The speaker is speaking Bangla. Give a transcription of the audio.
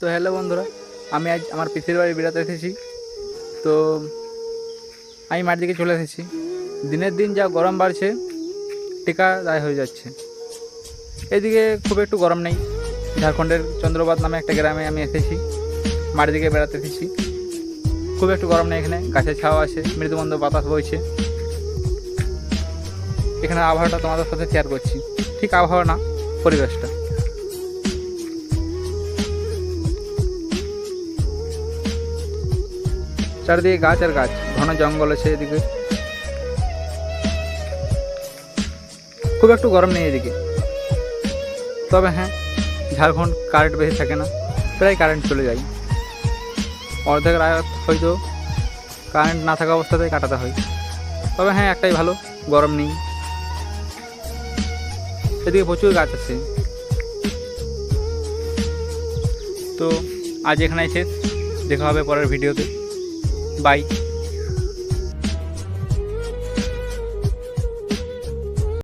তো হ্যালো বন্ধুরা, আমি আজ আমার পিসির বাড়ি বেড়াতে এসেছি। তো আমি মাঠ দিকে চলে এসেছি। দিনের দিন যা গরম বাড়ছে, টিকা দায় হয়ে যাচ্ছে। এদিকে খুব একটু গরম নেই। ঝাড়খণ্ডের চন্দ্রবাদ নামে একটা গ্রামে আমি এসেছি মাঠ দিকে বেড়াতে এসেছি। খুব একটু গরম নেই এখানে, গাছের ছাওয়া আছে, মৃদুমন্দ বাতাস বইছে। এখানে আবহাওয়াটা তোমাদের সাথে শেয়ার করছি। ঠিক আবহাওয়া না, পরিবেশটা। চারিদিকে গাছ আর গাছ, ঘন জঙ্গল আছে এদিকে। খুব একটু গরম নেই এদিকে। তবে হ্যাঁ ঝাড়খণ্ড কারেন্ট বেশি থাকে না, প্রায় কারেন্ট চলে যায়। অর্ধেক রাত হয়তো কারেন্ট না থাকা অবস্থাতেই কাটাতে হয়। তবে হ্যাঁ একটাই ভালো, গরম নেই। এদিকে প্রচুর গাছ আছে। তো আজ এখানে শেষ। দেখা হবে পরের ভিডিওতে। Bye.